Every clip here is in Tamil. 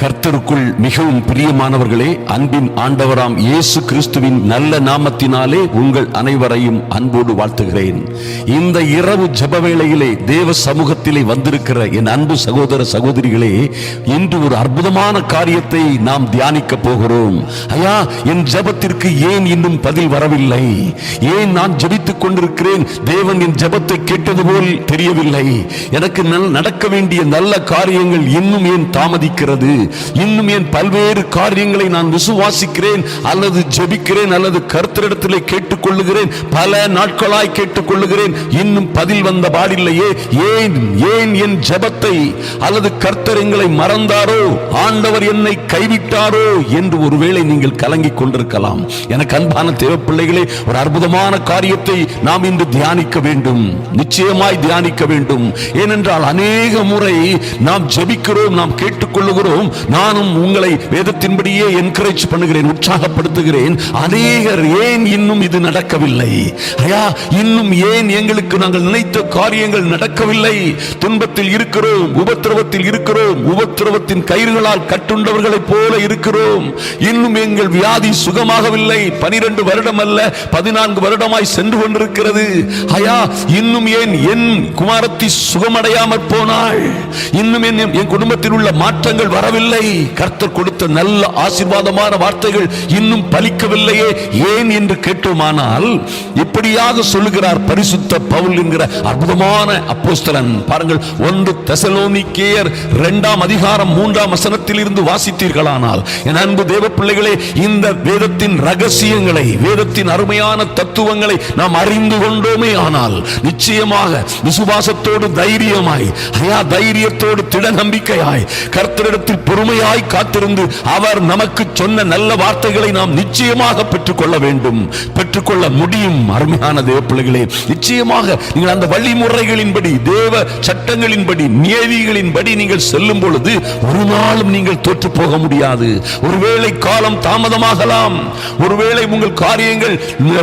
கர்த்தருக்குள் மிகவும் பிரியமானவர்களே அன்பின் ஆண்டவராம் இயேசு கிறிஸ்துவின் நல்ல நாமத்தினாலே உங்கள் அனைவரையும் அன்போடு வாழ்த்துகிறேன். இந்த இரவு ஜெப வேளையிலே தேவ சமூகத்திலே வந்திருக்கிற என் அன்பு சகோதர சகோதரிகளே இன்று ஒரு அற்புதமான காரியத்தை நாம் தியானிக்க போகிறோம். ஐயா என் ஜெபத்திற்கு ஏன் இன்னும் பதில் வரவில்லை? ஏன் நான் ஜெபித்துக் கொண்டிருக்கிறேன்? தேவன் என் ஜெபத்தை கேட்டது போல் தெரியவில்லை. எனக்கு நடக்க வேண்டிய நல்ல காரியங்கள் இன்னும் ஏன் தாமதிக்கிறது? இன்னும் என் பல்வேறு காரியங்களை நான் விசுவாசிக்கிறேன் அல்லது ஜெபிக்கிறேன் அல்லது கர்த்தரிடத்திலே கேட்டுக்கொள்ளுகிறேன்? பல நாட்களாய் கேட்டுக்கொள்ளுகிறேன். இன்னும் பதில் வந்த பாடில்லையே. ஏன் ஏன் என் ஜபத்தை அல்லது கர்த்தர் எங்களை மறந்தாரோ? ஆண்டவர் என்னை கைவிட்டாரோ? என்று ஒருவேளை நீங்கள் கலங்கிக் கொண்டிருக்கலாம். எனக்கு அன்பான தேவ பிள்ளைகளே ஒரு அற்புதமான காரியத்தை நாம் இன்று தியானிக்க வேண்டும். நிச்சயமாய் தியானிக்க வேண்டும். ஏனென்றால் அநேக முறை நாம் ஜெபிக்கிறோம் நாம் கேட்டுக்கொள்ளுகிறோம். நானும் உங்களை வேதத்தின்படியே என்கரேஜ் பண்ணுகிறேன் உற்சாகப்படுத்துகிறேன். அநேகர் ஏன் இன்னும் இது நடக்கவில்லை? ஐயா இன்னும் ஏன் எங்களுக்கு நாங்கள் நினைத்த காரியங்கள் நடக்கவில்லை? துன்பத்தில் இருக்கிறோம் உபத்திரவத்தில் இருக்கிறோம் உபத்திரவத்தின் கயிறுகளால் கட்டுண்டவர்களைப் போல இருக்கிறோம். இன்னும் எங்கள் வியாதி சுகமாகவில்லை. பனிரெண்டு வருடம் அல்ல பதினான்கு வருடமாய் சென்று கொண்டிருக்கிறது. ஐயா இன்னும் ஏன் என் குமாரத்தி சுகமடையாமற் போனாள்? இன்னும் என் என் குடும்பத்தில் உள்ள மாற்றங்கள் வரவில்லை. கர்த்தர் கொடுத்த நல்ல ஆசீர்வாதமான வார்த்தைகள் இன்னும் பலிக்கவில்லையே. ஏன் என்று கேட்டோமானால் இப்படியாக சொல்லுகிறார் பரிசுத்த பவுல் என்கிற அற்புதமான அப்போஸ்தலன். பாருங்கள் ஒன்று தசலோனிக்கேயர் இரண்டாம் அதிகாரம் மூன்றாம் வசனத்தில் இருந்து வாசித்தீர்களானால் என் அன்பு தேவ பிள்ளைகளே இந்த வேதத்தின் ரகசியங்களை வேதத்தின் அருமையான தத்துவங்களை நாம் அறிந்து கொண்டோமே ஆனால் நிச்சயமாக விசுவாசத்தோடு தைரியமாய் ஐயா தைரியத்தோடு திட நம்பிக்கையாய் கர்த்தரிடத்தில் பொறுமையாய் காத்திருந்து அவர் நமக்கு சொன்ன நல்ல வார்த்தைகளை நாம் நிச்சயமாக பெற்றுக்கொள்ள வேண்டும். பெற்றுக்கொள்ள முடியும் அருமையான தேவ பிள்ளைகளே. நிச்சயமாக நீங்கள் அந்த வழிமுறைகளின்படி தேவ சட்டங்களின்படி நியதிகளின்படி நீங்கள் செல்லும் பொழுது ஒரு நாளும் நீங்கள் தோற்று போக முடியாது. ஒருவேளை காலம் தாமதமாகலாம். ஒருவேளை உங்கள் காரியங்கள்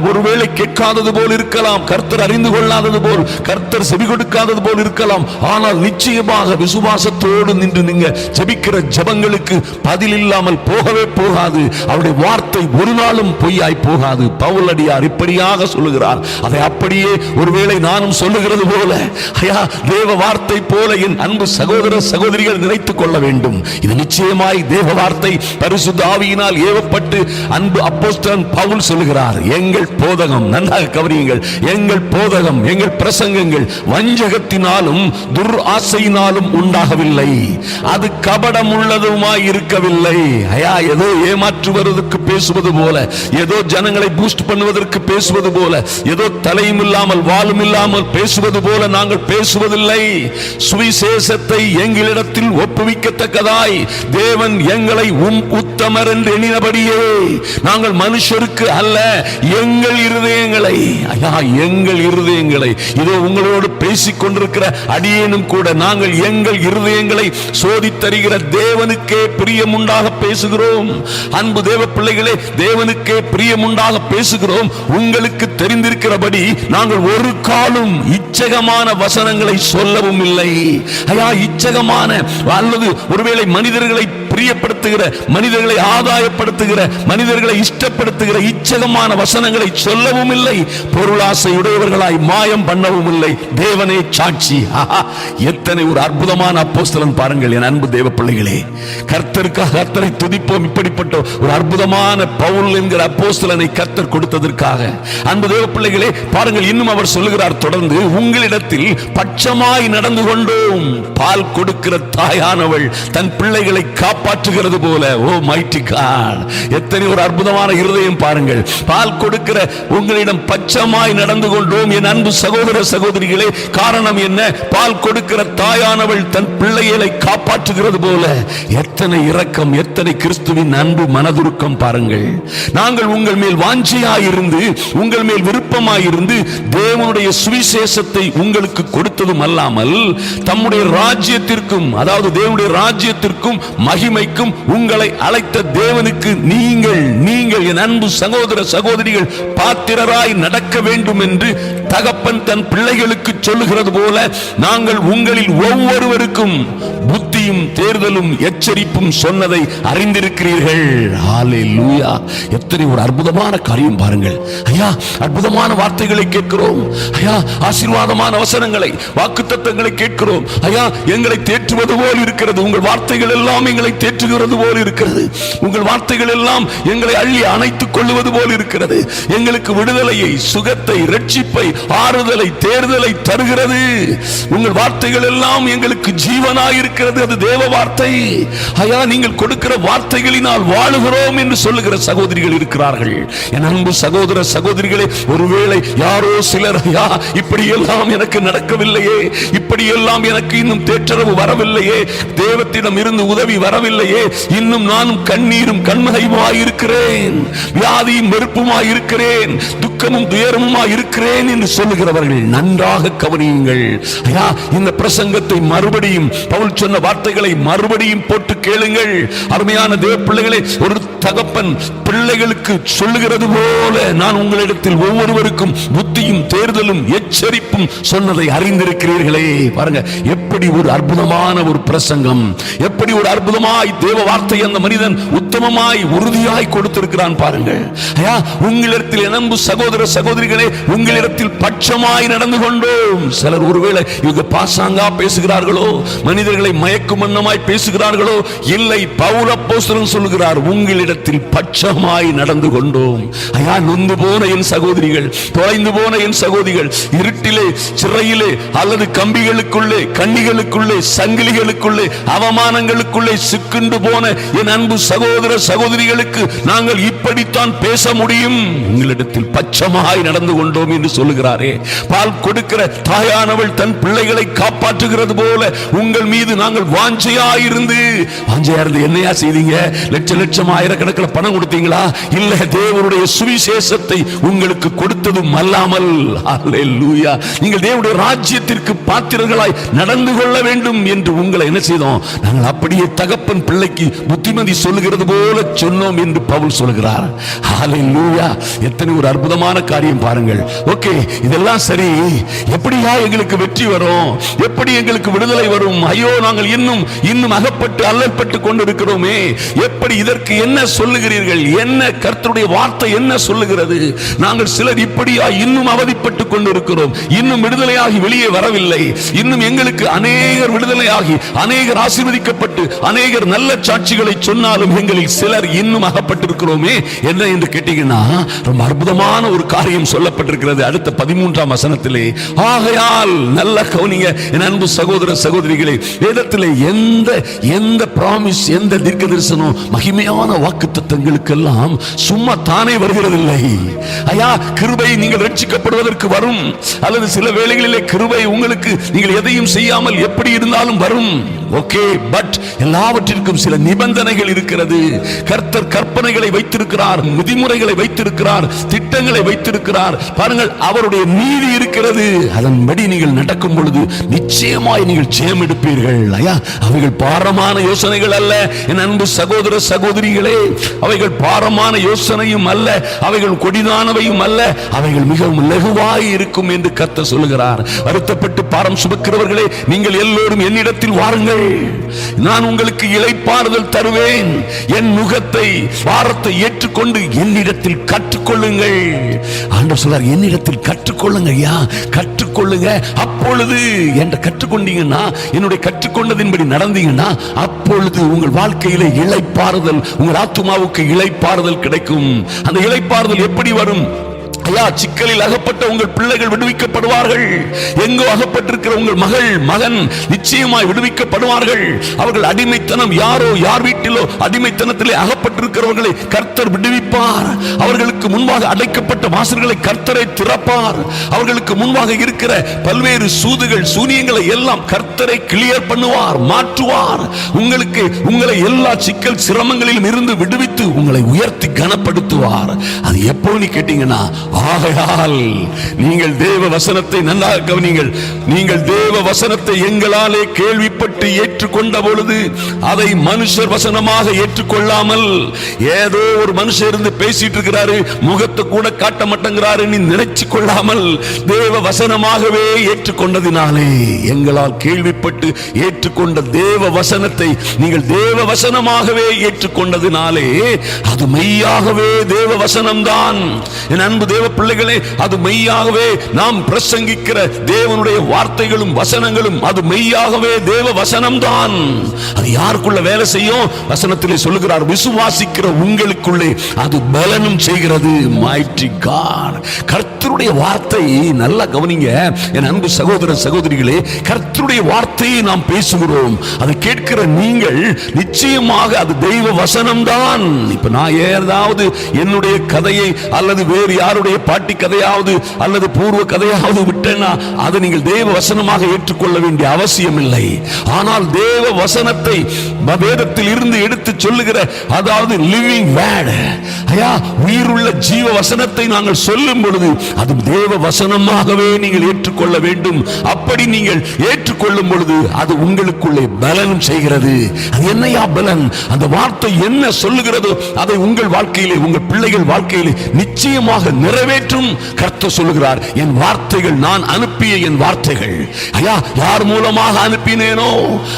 ஒருவேளை கேட்காதது போல் இருக்கலாம். கர்த்தர் அறிந்து கொள்ளாதது போல் கர்த்தர் செவி கொடுக்காதது போல் இருக்கலாம். ஆனால் நிச்சயமாக விசுவாசத்தோடு நின்று நீங்க ஜெபிக்கிற ஜபங்களுக்கு பதில் இல்லாமல் போகவே போகாது. அவருடைய வார்த்தை ஒரு நாளும் பொய்யாய் போகாது. பவுலடியார் இப்படியாக சொல்லுகிறார். அதை அப்படியே ஒருவேளை நானும் சொல்லுகிறது போல ஐயா தேவ வார்த்தை போல என் அன்பு சகோதர சகோதரிகள் நினைத்துக் கொள்ள வேண்டும். இது நிச்சயமாய் தேவ வார்த்தை பரிசுத்த ஆவியினால் ஏவப்பட்டு அன்பு அப்போஸ்தலன் பவுல் சொல்லுகிறார். எங்கள் போதகம் நன்றாக கவனியுங்கள். எங்கள் போதகம் எங்கள் பிரசங்கங்கள் வஞ்சகத்தினாலும் துர் ஆசையினாலும் உண்டாகவில்லை. அது கபடம் உள்ளதுமாய் இருக்கவில்லை. ஐயா ஏதோ ஏமாற்றுவதற்கு பேசுவது போல ஏதோ ஜனங்களை பூஸ்ட் பண்ணுவதற்கு பேசுவது போல ஏதோ தலையும் இல்லாமல் வாலும் இல்லாமல் பேசுவது போல நாங்கள் பேசுவதில்லை. சுவிசேஷத்தை எங்களிடத்தில் ஒப்புவிக்கத்தக்கதாய் தேவன் எங்களை உம் உத்தமர் என்று எண்ணினபடியே நாங்கள் மனுஷருக்கு அல்ல எங்கள் இருதயங்களை ஐயா எங்கள் இருதயங்களை இதோ உங்களோடு பேசிக் கொண்டிருக்கிற அடியேனும் கூட நாங்கள் எங்கள் இருதயங்களை சோதித்தருகிற தேவனுக்கே பிரியமுண்டாக பேசுகிறோம். அன்பு தேவ பிள்ளைகளே தேவனுக்கே பிரியமுண்டாக பேசுகிறோம். உங்களுக்கு தெரிந்திருக்கிறபடி நாங்கள் ஒரு காலும் இச்சகமான வசனங்களை சொல்லவும் இல்லை. ஐயா இச்சகமான அல்லது ஒருவேளை மனிதர்களை பிரியப்படுத்துகிற மனிதர்களை ஆதாயப்படுத்துகிற மனிதர்களை இஷ்டப்படுத்துகிற இச்சகமான வசனங்களை சொல்லவும் இல்லை பொருளாசை உடையவர்களாய் மாயம் பண்ணவும் இல்லை. தேவனே சாட்சி. எத்தனை ஒரு அற்புதமான அப்போஸ்தலன் பாருங்கள் என் அன்பு தேவ பிள்ளைகளே. கர்த்தருக்காக கர்த்தரை துதிப்போம் இப்படிப்பட்ட ஒரு அற்புதமான பவுல் என்கிற அப்போஸ்தலனை கர்த்தர் கொடுத்ததற்காக. அன்பு தேவ பிள்ளைகளே பாருங்கள் இன்னும் அவர் சொல்லுகிறார் தொடர்ந்து உங்களிடத்தில் பட்சமாய் நடந்து கொண்டோம். பால் கொடுக்கிற தாயானவள் தன் பிள்ளைகளை காப்பாற்றுகிறது போல. ஓ மைட்டி காட் எத்தனை ஒரு அற்புதமான இருதயம் பாருங்கள். பால் கொடுக்கிற உங்களிடம் பச்சமாய் நடந்து கொண்டோம். என் அன்பு சகோதர சகோதரிகளே காரணம் என்ன? பால் கொடுக்கிற தாயானவள் தன் பிள்ளைகளை காப்பாற்றுகிறது போல. எத்தனை இரக்கம் எத்தனை கிறிஸ்துவின் அன்பு மனதுருக்கம் பாருங்கள். நாங்கள் உங்கள் மேல் வாஞ்சியாயிருந்து உங்கள் மேல் விருப்பமாயிருந்து தேவனுடைய சுவிசேஷத்தை உங்களுக்கு கொடுத்ததும் அல்லாமல் தம்முடைய ராஜ்யத்திற்கும் அதாவது தேவனுடைய ராஜ்யத்திற்கும் மகிமைக்கும் உங்களை அழைத்த தேவனுக்கு நீங்கள் நீங்கள் என் அன்பு சகோதர சகோதரிகள் பாத்திரராய் நடக்க வேண்டும் என்று தகப்பன் தன் பிள்ளைகளுக்கு சொல்லுகிறது போல நாங்கள் உங்களில் ஒவ்வொருவருக்கும் புத்தியும் தேர்தலும் எச்சரிப்பும் சொன்னதை அறிந்திருக்கிறீர்கள். எத்தனை ஒரு அற்புதமான காரியம் பாருங்கள். ஐயா அற்புதமான வார்த்தைகளை கேட்கிறோம். ஐயா ஆசீர்வாதமான வசனங்களை வாக்குத்தத்தங்களை கேட்கிறோம். ஐயா எங்களை தேற்றுவது போல் இருக்கிறது. உங்கள் வார்த்தைகள் எல்லாம் எங்களை தேற்றுகிறது போல் இருக்கிறது. உங்கள் வார்த்தைகள் எல்லாம் எங்களை அள்ளி அணைத்துக் கொள்ளுவது போல் இருக்கிறது. எங்களுக்கு விடுதலையை சுகத்தை ரட்சிப்பை ஆறுதலை தேர்தலை தருகிறது. உங்கள் வார்த்தைகள் எல்லாம் எங்களுக்கு ஜீவனாய் இருக்கிறது அது தேவ வார்த்தை. ஐயா நீங்கள் கொடுக்கிற வார்த்தைகளினால் வாழுகிறோம் என்று சொல்லுகிற சகோதரிகள் இருக்கிறார்கள். என் அன்பு சகோதர சகோதரிகளே ஒருவேளை யாரோ சிலர் ஐயா இப்படி எல்லாம் எனக்கு நடக்கவில்லையே. இப்படி எல்லாம் எனக்கு இன்னும் தேற்றரவு வரவில்லையே. தேவத்திடம் இருந்து உதவி வரவில்லையே. இன்னும் நானும் கண்ணீரும் கண்மகையுமாய் இருக்கிறேன் வியாதியும் வெறுப்புமாய் இருக்கிறேன் துக்கமும் துயரமுமாய் இருக்கிறேன் என்று சொல்லுகிறவர்கள் நன்றாக கவனியுங்கள். ஐயா இந்த பிரசங்கத்தை மறுபடியும் பவுல் சொன்ன வார்த்தைகளை மறுபடியும் போட்டு கேளுங்கள். அருமையான தேவ பிள்ளைகளை ஒரு தகப்பன் பிள்ளைகளுக்கு சொல்லுகிறது போல நான் உங்களிடத்தில் ஒவ்வொருவருக்கும் புத்தியும் தேர்தலும் எச்சரிப்பும் சொன்னதை அறிந்திருக்கிறீர்களே. பாருங்க எப்படி ஒரு அற்புதமான ஒரு பிரசங்கம் எப்படி ஒரு அற்புதமாய் தேவ வார்த்தை அந்த மனிதன் உத்தமமாய் உறுதியாய் கொடுத்திருக்கிறான் பாருங்கள். ஐயா உங்களிடத்தில் எனம்பு சகோதர சகோதரிகளே உங்களிடத்தில் பட்சமாய் நடந்து கொண்டோம். சிலர் ஒருவேளை இவங்க பாசாங்கா பேசுகிறார்களோ மனிதர்களை மயக்கும் வண்ணமாய் பேசுகிறார்களோ இல்லை பவுல போஸ்தலன் சொல்கிறார் உங்களிடத்தில் பட்சமாய் நடந்து கொண்டோம். ஐயா நொந்து போன என் சகோதரிகள் தொலைந்து போன என் சகோதரிகள் இருட்டிலே சிறையிலே அல்லது கம்பிகளுக்குள்ளே கண்ணிகளுக்குள்ளே சங்கிலிகளுக்குள்ளே அவமானங்களுக்குள்ளே சிக்குண்டு போன என் அன்பு சகோதர சகோதரிகளுக்கு நாங்கள் இப்படித்தான் பேச முடியும். உங்களிடத்தில் பட்சமாய் நடந்து கொண்டோம் என்று சொல்லுகிறார். காப்பாற்றுகிறாரே பால் கொடுக்கிற தாயானவள் தன் பிள்ளைகளை காப்பாற்றுகிறது போல உங்கள் மீது நாங்கள் வாஞ்சையா இருந்து வாஞ்சையா இருந்து என்னையா செய்தீங்க? லட்ச லட்சம் ஆயிரக்கணக்கில் பணம் கொடுத்தீங்களா? இல்ல தேவனுடைய சுவிசேஷத்தை உங்களுக்கு கொடுத்ததும் அல்லாமல். அல்லேலூயா நீங்கள் தேவனுடைய ராஜ்யத்திற்கு பாத்திரர்களாய் நடந்து கொள்ள வேண்டும் என்று உங்களை என்ன செய்தோம்? நாங்கள் அப்படியே தகப்பன் பிள்ளைக்கு புத்திமதி சொல்லுகிறது போல சொன்னோம் என்று பவுல் சொல்கிறார். ஹalleluya. எத்தனை ஒரு அற்புதமான காரியம் பாருங்கள். ஓகே இதெல்லாம் சரி. எப்படியா எங்களுக்கு வெற்றி வரும்? எப்படி எங்களுக்கு விடுதலை வரும்? ஐயோ நாங்கள் இன்னும் இன்னும் அகப்பட்டு அல்லற்பட்டு கொண்டிருக்கிறோமே. எப்படி இதற்கு என்ன சொல்லுகிறீர்கள்? என்ன கர்த்தருடைய வார்த்தை என்ன சொல்லுகிறது? நாங்கள் சிலர் இப்படியா இன்னும் அவதிப்பட்டு கொண்டிருக்கிறோம். இன்னும் விடுதலையாகி வெளியே வரவில்லை. இன்னும் எங்களுக்கு அநேகர் விடுதலையாகி அநேகர் ஆசீர்வதிக்கப்பட்டு அநேகர் நல்ல சாட்சிகளை சொன்னாலும் எங்களில் சிலர் இன்னும் அகப்பட்டிருக்கிறோமே. என்ன என்று கேட்டீங்கன்னா ரொம்ப அற்புதமான ஒரு காரியம் சொல்லப்பட்டிருக்கிறது. அடுத்த பதிமூன்றாம் வசனத்திலே ஆகையால் நல்ல கவனிங்க என் அன்பு சகோதர சகோதரிகளே வேதத்திலே எந்த எந்த ப்ராமிஸ் எந்த தீர்க்க தரிசனம் மகிமையான வாக்கு தத்தங்களுக்கெல்லாம் சும்மா தானே வருகிறதில்லை. ஐயா கிருபை நீங்கள் ரட்சிக்கப்படுவதற்கு வரும். அல்லது சில வேளைகளிலே கிருபை உங்களுக்கு நீங்கள் எதையும் செய்யாமல் எப்படி இருந்தாலும் வரும். ஓகே பட் எல்லாவற்றிற்கும் சில நிபந்தனைகள் இருக்கிறது. கர்த்தர் கற்பனைகளை வைத்திருக்கிறார் விதிமுறைகளை வைத்திருக்கிறார் திட்டங்களை வைத்திருக்கிறார். பாருங்கள் அவருடைய நீதி இருக்கிறது. அதன்படி நீங்கள் நடக்கும் பொழுது நிச்சயமாய் நீங்கள் ஜெயம் எடுப்பீர்கள் ஐயா அவைகள் பாரமான யோசனைகள் அல்ல. என் அன்பு சகோதர சகோதரிகளே அவைகள் பாரமான யோசனையும் அல்ல. அவைகள் கொடிதானவையும் அல்ல. அவைகள் மிகவும் லகுவாய் இருக்கும் என்று கத்த சொல்லுகிறார். வருத்தப்பட்டு பாரம் சுமக்கிறவர்களே நீங்கள் எல்லோரும் என்னிடத்தில் வாருங்கள். நான் உங்களுக்கு இளைப்பாறுதல் தருவேன். என் முகத்தை வாரத்தை ஏற்றுக்கொண்டு என்னிடத்தில் கற்றுக்கொள்ளுங்கள். ஆண்டவர் சொல்றார் என்னிடத்தில் கற்றுக்கொள்ளுங்க ஐயா கற்றுக்கொள்ளுங்க. அப்பொழுது என்ற கற்றுக்கொண்டீங்கன்னா என்னுடைய கற்றுக்கொண்டதின்படி நடந்தீங்கன்னா அப்பொழுது உங்கள் வாழ்க்கையில இளைப்பாறுதல் உங்கள் ஆத்துமாவுக்கு இளைப்பாறுதல் கிடைக்கும். அந்த இளைப்பாறுதல் எப்படி வரும்? ஐயா சிக்கலில் அகப்பட்ட உங்கள் பிள்ளைகள் விடுவிக்கப்படுவார்கள். எங்கோ அகப்பட்டிருக்கிற உங்கள் மகள் மகன் நிச்சயமாய் விடுவிக்கப்படுவார்கள். அவர்கள் அடிமைத்தனம் யாரோ யார் வீட்டிலோ அடிமைத்தனத்திலே அகப்பட்டிருக்கிறவர்களை கர்த்தர் விடுவிப்பார். அவர்களுக்கு முன்பாக அடைக்கப்பட்ட வாசல்களை கர்த்தரை திறப்பார். அவர்களுக்கு முன்பாக இருக்கிற பல்வேறு சூதுகள் சூனியங்களை எல்லாம் கர்த்தரை கிளியர் பண்ணுவார் மாற்றுவார். உங்களுக்கு உங்களை எல்லா சிக்கல் சிரமங்களிலும் இருந்து விடுவித்து உங்களை உயர்த்தி கனப்படுத்துவார். அது எப்போ நீ கேட்டீங்கன்னா ஆகையால் நீங்கள் தேவ வசனத்தை நன்றாக கவனிங்கள். நீங்கள் தேவ வசனத்தை எங்களாலே கேள்விப்பட்டு ஏற்றுக்கொண்ட பொழுது அதை மனுஷர் வசனமாக ஏற்றுக்கொள்ளாமல் ஏதோ ஒரு மனுஷர் இருந்து பேசிட்டு இருக்கிறாரு முகத்தை கூட காட்ட மாட்டேங்கிறாரு நீ நினைச்சு கொள்ளாமல் தேவ வசனமாகவே ஏற்றுக்கொண்டதினாலே எங்களால் கேள்விப்பட்டு ஏற்றுக்கொண்ட தேவ வசனத்தை நீங்கள் தேவ வசனமாகவே ஏற்றுக்கொண்டதினாலே அது மெய்யாகவே தேவ வசனம்தான். என் அன்பு தேவ பிள்ளைகளே அது மெய்யாகவே நாம் பிரசங்கிக்கிற தேவனுடைய வார்த்தைகளும் வசனங்களும் அது மெய்யாகவே தேவ வசனம்தான். அது யாருக்குள்ள வேலை செய்யும்? வசனத்திலே சொல்லுகிறார் விசுவாசிக்கிற உங்களுக்குள்ளே அது பலனும் செய்கிறது. Mighty காட் கர்த்தருடைய வார்த்தை நல்லா கவனிங்க. என் அன்பு சகோதர சகோதரிகளே கர்த்தருடைய வார்த்தையை நாம் பேசுகிறோம். அதை கேட்கிற நீங்கள் நிச்சயமாக அது தெய்வ வசனம் தான் இப்ப நான் ஏதாவது என்னுடைய கதையை அல்லது வேறு யாருடைய பாட்டி கதையாவது அல்லது பூர்வ கதையாவது விட்டேன்னா அதை நீங்கள் தேவ வசனமாக ஏற்றுக்கொள்ள வேண்டிய அவசியம் இல்லை ஆனால் தேவ வசனத்தை வேதத்தில் இருந்து எடுத்து சொல்லுகிற அதாவது லிவிங் வேர்டு ஐயா உயிருள்ள ஜீவ வசனத்தை நாங்கள் சொல்லும் பொழுது அது தேவ வசனமாகவே நீங்கள் ஏற்றுக்கொள்ள வேண்டும். அப்படி நீங்கள் ஏற்றுக்கொள்ளும் பொழுது அது உங்களுக்குள்ளே பலனும் செய்கிறது. அது என்னையா பலன்? அந்த வார்த்தை என்ன சொல்லுகிறதோ அதை உங்கள் வாழ்க்கையிலே உங்கள் பிள்ளைகள் வாழ்க்கையிலே நிச்சயமாக நிறை நிறைவேற்றும். கர்த்த சொல்லுகிறார் என் வார்த்தைகள் நான் அனுப்பிய என் வார்த்தைகள். ஐயா யார் மூலமாக அனுப்பினேனோ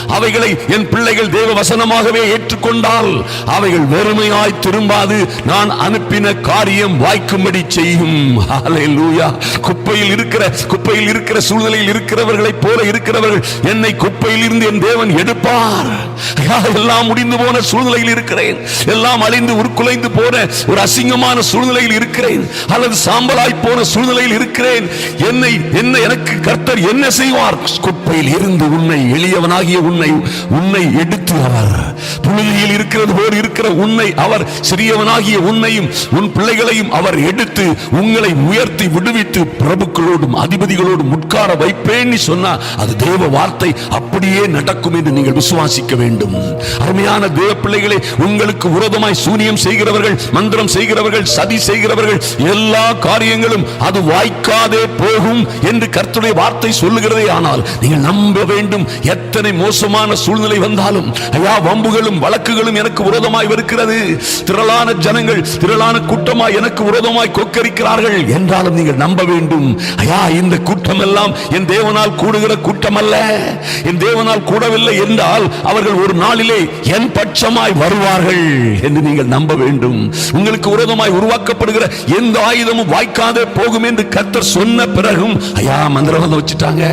அவைகளை என் பிள்ளைகள் தேவ வசனமாகவே ஏற்றுக்கொண்டால் அவைகள் வெறுமையாய் திரும்பாது. நான் அனுப்பின காரியம் வாய்க்கும்படி செய்யும். குப்பையில் இருக்கிற குப்பையில் இருக்கிற சூழ்நிலையில் இருக்கிறவர்களைப் போல இருக்கிறவர்கள் என்னை குப்பையில் இருந்து என் தேவன் எடுப்பார். எல்லாம் முடிந்து போன சூழ்நிலையில் இருக்கிறேன். எல்லாம் அழிந்து உருக்குலைந்து போன ஒரு அசிங்கமான சூழ்நிலையில் இருக்கிறேன். அல்லது சாம்பலாய் போன சூழ்நிலையில் இருக்கிறேன். என்னை என்ன எனக்கு கர்த்தர் என்ன செய்வார்? குப்பையில் இருந்து உன்னை எளியவனாகிய உன்னை உன்னை எடுத்து அவர் புழுதியில் இருக்கிறது போல் இருக்கிற உன்னை அவர் சிறியவனாகிய உன்னையும் உன் பிள்ளைகளையும் அவர் எடுத்து உங்களை உயர்த்தி விடுவித்து பிரபுக்களோடும் அதிபதிகளோடும் உட்கார வைப்பேன்னு சொன்னா அது தேவ வார்த்தை. அப்படியே நடக்கும் என்று நீங்கள் விசுவாசிக்க வேண்டும். அருமையான தேவ பிள்ளைகளே உங்களுக்கு விரோதமாய் சூனியம் செய்கிறவர்கள் மந்திரம் செய்கிறவர்கள் சதி செய்கிறவர்கள் எல்லா காரியங்களும் அது வாய்க்காதே போகும் என்று கர்த்தருடைய வார்த்தை சொல்லுகிறதே ஆனால் நீங்கள் நம்ப வேண்டும் எத்தனை மோசமான சூழ்நிலை வந்தாலும் ஐயா வம்புகளும் வழக்குகளும் எனக்கு விரோதமாய் வருகிறது. திரளான ஜனங்கள் திரளான கூட்டமாய் எனக்கு விரோதமாய் கொக்கரிக்கிறார்கள் என்றாலும் நீங்கள் நம்ப வேண்டும். ஐயா இந்த கூட்டம் எல்லாம் என் தேவனால் கூடுகிற கூட்டம் அல்ல என் தேவனால் கூடவில்லை என்றால் அவர்கள் ஒரு நாளிலே என் பட்சமாய் வருவார்கள் என்று நீங்கள் நம்ப வேண்டும். உங்களுக்கு விரோதமாய் உருவாக்கப்படுகிற எந்த ஆயுதம் ஆயுதமும் வாய்க்காதே போகும் என்று கர்த்தர் சொன்ன பிறகும் ஐயா மந்திரவாதம் வச்சுட்டாங்க.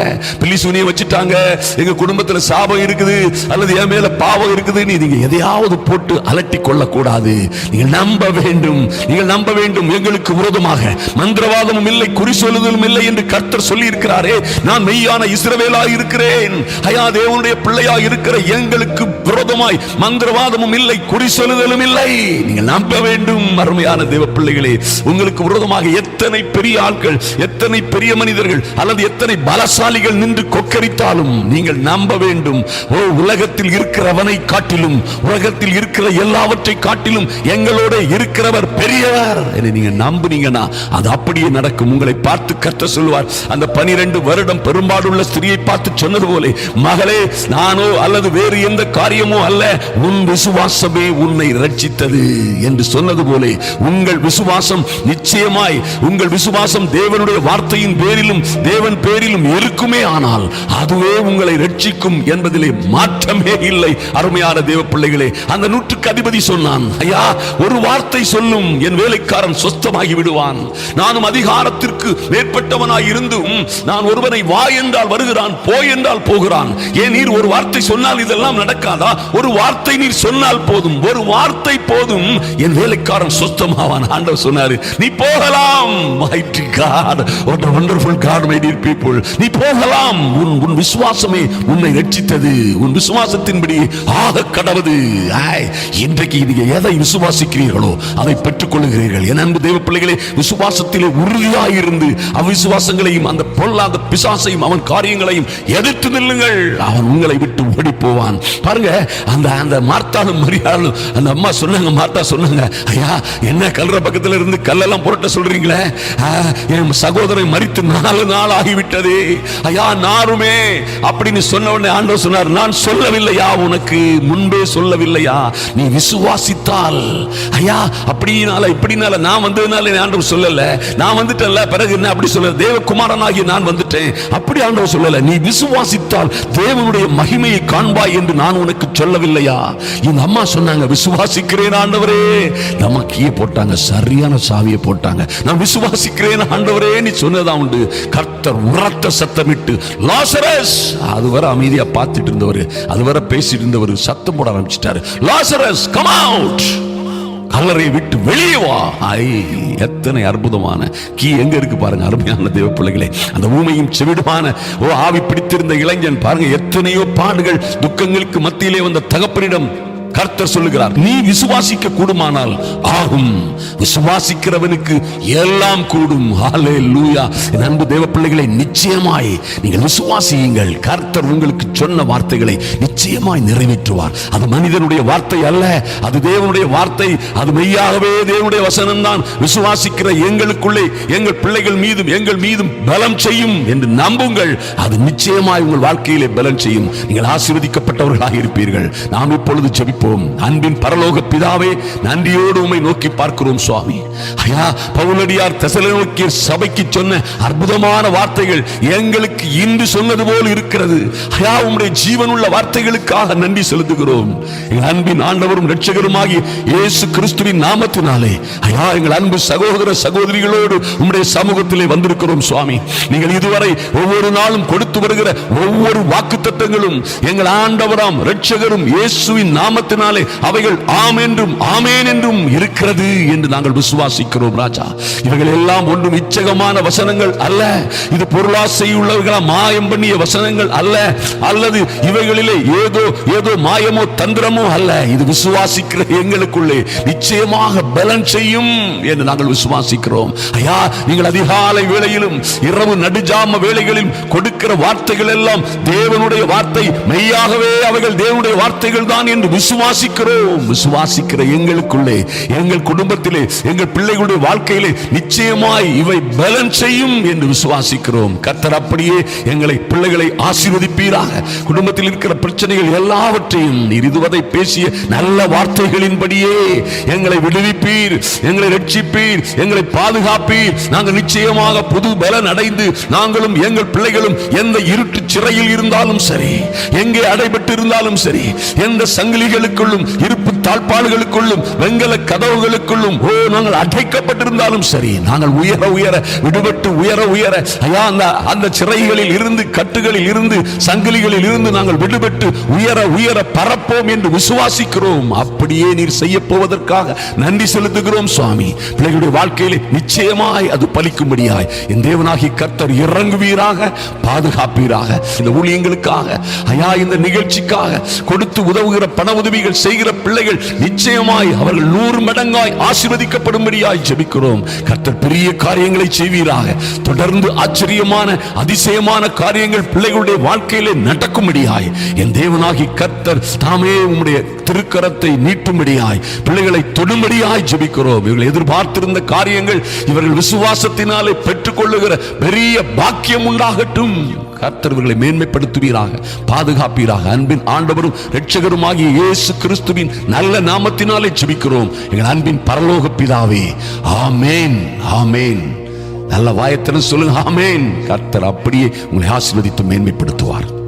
பில்லி வச்சுட்டாங்க. எங்க குடும்பத்துல சாபம் இருக்குது. அல்லது என் மேல பாவம் இருக்குது. நீங்க எதையாவது போட்டு அலட்டி கொள்ளக்கூடாது. நீங்கள் நம்ப வேண்டும். நீங்கள் நம்ப வேண்டும். எங்களுக்கு விரோதமாக. மந்திரவாதமும் இல்லை குறி சொல்லுதலும் இல்லை என்று கர்த்தர் சொல்லி இருக்கிறாரே நான் மெய்யான இஸ்ரவேலா இருக்கிறேன். ஐயா தேவனுடைய பிள்ளையா இருக்கிற எங்களுக்கு விரோதமாய் மந்திரவாதமும் இல்லை குறி சொல்லுதலும் இல்லை. நீங்கள் நம்ப வேண்டும் அருமையான தேவ பிள்ளைகளே. உங்களுக்கு விரோதம் விரோதமாக எத்தனை பெரிய ஆட்கள் எத்தனை பெரிய மனிதர்கள் அல்லது எத்தனை பலசாலிகள் நின்று கொக்கரித்தாலும் நீங்கள் நம்ப வேண்டும். ஓ உலகத்தில் இருக்கிறவனை காட்டிலும் உலகத்தில் இருக்கிற எல்லாவற்றை காட்டிலும் எங்களோட இருக்கிறவர் பெரியவர் நீங்க நம்புனீங்கன்னா அது அப்படியே நடக்கும். உங்களை பார்த்து கற்ற சொல்லுவார் அந்த பனிரெண்டு வருடம் பெரும்பாடுள்ள ஸ்திரியை பார்த்து சொன்னது போல மகளே நானோ அல்லது வேறு எந்த காரியமோ அல்ல உன் விசுவாசமே உன்னை ரட்சித்தது என்று சொன்னது போல உங்கள் விசுவாசம் நிச்சயமா நிச்சயமாய் உங்கள் விசுவாசம் தேவனுடைய வார்த்தையின் பேரிலும் தேவன் பேரிலும் இருக்குமே ஆனால் அதுவே உங்களை ரட்சிக்கும் என்பதிலே மாற்றமே இல்லை. அருமையான தேவ பிள்ளைகளே அந்த நூற்றுக்கு அதிபதி சொன்னான் ஐயா ஒரு வார்த்தை சொல்லும் என் வேலைக்காரன் சொஸ்தமாகி விடுவான். நானும் அதிகாரத்திற்கு மேற்பட்டவனாய் இருந்தும் நான் ஒருவனை வா என்றால் வருகிறான் போய் என்றால் போகிறான். ஏன் நீர் ஒரு வார்த்தை சொன்னால் இதெல்லாம் நடக்காதா? ஒரு வார்த்தை நீர் சொன்னால் போதும் ஒரு வார்த்தை போதும் என் வேலைக்காரன் சொஸ்தமாவான். ஆண்டவர் சொன்னாரு நீ போ போகலாம். Mighty God what a wonderful God my dear people. நீ போகலாம். உன் உன் விசுவாசமே உன்னை ரட்சித்தது. உன் விசுவாசத்தின்படி ஆக கடவுது. ஆய், இன்றைக்கு நீங்க எதை விசுவாசிக்கிறீர்களோ அதை பெற்றுக்கொள்கிறீர்கள் என் அன்பு தேவ பிள்ளைகளே விசுவாசத்திலே உறுதியாக இருந்து அவிசுவாசங்களையும் அந்த பொல்லாத பிசாசையும் அவன் காரியங்களையும் எதிர்த்து நில்லுங்கள். அவன் உங்களை விட்டு ஓடி போவான். பாருங்க அந்த அந்த மார்த்தாலும் மரியாளும் அந்த அம்மா சொன்னாங்க மார்த்தா சொன்னாங்க ஐயா என்ன கல்ற பக்கத்துல இருந்து கல்லெல்லாம் புரட்ட சொல்றீங்களே? என் சகோதரன் மறித்து நாலு நாள் ஆகிவிட்டது. ஐயா நாருமே அப்படின்னு சொன்ன உடனே ஆண்டவர் சொன்னார் நான் சொல்லவில்லையா? உனக்கு முன்பே சொல்லவில்லையா? நீ விசுவாசித்தால். ஐயா அப்படினால இப்படினால நான் வந்ததுனால என் ஆண்டவர் சொல்லல. நான் வந்துட்டேன்ல பிறகு என்ன அப்படி சொல்ல தேவகுமாரனாகி நான் வந்துட்டேன். அப்படி ஆண்டவர் சொல்லல. நீ விசுவாசித்தால் தேவனுடைய மகிமையை காண்பாய் என்று நான் உனக்கு சொல்லவில்லையா? எங்க அம்மா சொன்னாங்க விசுவாசிக்கிறேன் ஆண்டவரே. நம்ம கீழே போட்டாங்க சரியான சாவியை போட்டாங்க. நான் விசுவாசிக்கிறேன் ஆண்டவரே நீ சொன்னதா உண்டு. கர்த்தர் உரத்த சத்தமிட்டு லாசரஸ்! அதுவரை அமைதியா பார்த்துட்டு இருந்தவர் அதுவரை பேசிட்டு இருந்தவர் சத்தம் போட ஆரம்பிச்சிட்டாரு. லாசரஸ் கம் அவுட் கல்லறை விட்டு வெளியே வா. ஐ எத்தனை அற்புதமான கீ எங்க இருக்கு பாருங்க அருமையான தேவ பிள்ளைகளே. அந்த ஊமையும் செவிடுமான ஓ ஆவி பிடித்திருந்த இளைஞன் பாருங்க எத்தனையோ பாடுகள் துக்கங்களுக்கு மத்தியிலே வந்த தகப்பனிடம் கர்த்தர் சொல்லுகிறார் நீ விசுவாசிக்க கூடுமானால் ஆகும். விசுவாசிக்கிறவனுக்கு எல்லாம் கூடும். ஹாலே லூயா அன்பு தேவ பிள்ளைகளை நிச்சயமாய் நீங்கள் விசுவாசியுங்கள். கர்த்தர் உங்களுக்கு சொன்ன வார்த்தைகளை நிச்சயமாய் நிறைவேற்றுவார். அது மனிதனுடைய வார்த்தை அல்ல அது தேவனுடைய வார்த்தை அது மெய்யாகவே தேவனுடைய வசனம் தான் விசுவாசிக்கிற எங்களுக்குள்ளே எங்கள் பிள்ளைகள் மீதும் எங்கள் மீதும் பலம் செய்யும் என்று நம்புங்கள். அது நிச்சயமாய் உங்கள் வாழ்க்கையிலே பலம் செய்யும். நீங்கள் ஆசீர்வதிக்கப்பட்டவர்களாக இருப்பீர்கள். நாம் இப்பொழுது ஜெபிப்போம் அன்பின் பரலோக பிதாவே நன்றியோடு உம்மை நோக்கி பார்க்கிறோம் சுவாமி. ஐயா பவுலடியார் தெசலோக்கிய சபைக்கு சொன்ன அற்புதமான வார்த்தைகள் எங்களுக்கு இன்று சொன்னது போல் இருக்கிறது. ஐயா உம்முடைய ஜீவனுள்ள வார்த்தைகளுக்காக நன்றி செலுத்துகிறோம். எங்கள் அன்பின் ஆண்டவரும் இரட்சகருமாகி இயேசு கிறிஸ்துவின் நாமத்தினாலே ஐயா எங்கள் அன்பு சகோதர சகோதரிகளோடு உம்முடைய சமூகத்திலே வந்திருக்கிறோம் சுவாமி. நீங்கள் இதுவரை ஒவ்வொரு நாளும் கொடுத்து வருகிற ஒவ்வொரு வாக்குத்தத்தங்களும் எங்கள் ஆண்டவராம் இரட்சகரும் இயேசுவின் நாமத்தினாலே அவைகள் ஆம் என்றும் ஆமேன் என்றும் இருக்கிறது என்று நாங்கள் விசுவாசிக்கிறோம் ராஜா. இவைகள் எல்லாம் ஒன்றும் இச்சகமான வசனங்கள் அல்ல. இது பொருளாசையுள்ளவர்களா மாயம் பண்ணிய வசனங்கள் அல்ல. அல்லது இவைகளிலே ஏதோ ஏதோ மாயமோ தந்திரமோ அல்ல. இது விசுவாசிக்கிற எங்களுக்குள்ளே நிச்சயமாக பலன் செய்யும் என்று நாங்கள் விசுவாசிக்கிறோம். ஐயா நீங்கள் அதிகாலை வேளையிலும் இரவு நடுஜாம வேளைகளில் கொடுக்கிற வார்த்தைகள் எல்லாம் தேவனுடைய வார்த்தை. மெய்யாகவே அவைகள் தேவனுடைய வார்த்தைகள் தான் என்று விசுவ விசுவாசிக்கிறோம். விசுவாசிக்கிற எங்களுக்குள்ளே எங்கள் குடும்பத்திலே எங்கள் பிள்ளைகளுடைய வாழ்க்கையிலே நிச்சயமாய் இவை பலன் செய்யும் என்று விசுவாசிக்கிறோம். கத்தர் அப்படியே எங்களை பிள்ளைகளை ஆசீர்வதிப்பீராக. குடும்பத்தில் இருக்கிற பிரச்சனைகள் எல்லாவற்றையும் நீர் இதுவரை பேசிய நல்ல வார்த்தைகளின்படியே எங்களை விடுவிப்பீர் எங்களை ரட்சிப்பீர் எங்களை பாதுகாப்பீர். நாங்கள் நிச்சயமாக புது பலன் அடைந்து நாங்களும் எங்கள் பிள்ளைகளும் எந்த இருட்டு சிறையில் இருந்தாலும் சரி எங்கே அடைபட்டு இருந்தாலும் சரி எந்த சங்கிலிகளுக்கு எனக்குள்ளும் இருப்பு தாழ்பாடுகளுக்குள்ளும் வெங்கல கதவுகளுக்குள்ளும் ஓ நாங்கள் அடைக்கப்பட்டிருந்தாலும் சரி நாங்கள் உயர உயர விடுபட்டு உயர உயர ஐயா அந்த அந்த சிறைகளில் இருந்து கட்டுகளில் இருந்து சங்கிலிகளில் இருந்து நாங்கள் விடுபட்டு உயர உயர பரப்போம் என்று விசுவாசிக்கிறோம். அப்படியே நீர் செய்ய போவதற்காக நன்றி செலுத்துகிறோம் சுவாமி. பிள்ளைகளுடைய வாழ்க்கையில் நிச்சயமாய் அது பலிக்கும்படியாய் என் தேவனாகி கர்த்தர் இறங்குவீராக பாதுகாப்பீராக. இந்த ஊழியங்களுக்காக ஐயா இந்த நிகழ்ச்சிக்காக கொடுத்து உதவுகிற பண உதவிகள் செய்கிற பிள்ளைகள் நிச்சயமாய் அவர்கள் நூறு மடங்காய் ஆசிர்வதிக்கப்படும்படியாய் ஜெபிக்கிறோம். கர்த்தர் பெரிய காரியங்களை செய்வீராக. தொடர்ந்து ஆச்சரியமான அதிசயமான காரியங்கள் பிள்ளைகளுடைய வாழ்க்கையிலே நடக்கும்படியாய். என் தேவனாகி கர்த்தர் தாமே உம்முடைய திருக்கரத்தை நீட்டும்படியாய் பிள்ளைகளை தொடும்படியாய் ஜெபிக்கிறோம். இவர்கள் எதிர்பார்த்திருந்த காரியங்கள் இவர்கள் விசுவாசத்தினாலே பெற்றுக்கொள்ளுகிற பெரிய பாக்கியம் உண்டாகட்டும். கர்த்தர் மேன்மைப்படுத்துவீராக பாதுகாப்பீராக. அன்பின் ஆண்டவரும் இரட்சகருமாகிய இயேசு கிறிஸ்துவின் நல்ல நாமத்தினாலே ஜெபிக்கிறோம். எங்கள் அன்பின் பரலோக பிதாவே ஆமேன் ஆமேன். நல்ல வாயத்தனம் சொல்லுங்க ஆமேன். கர்த்தர் அப்படியே உங்களை ஆசீர்வதித்து மேன்மைப்படுத்துவார்.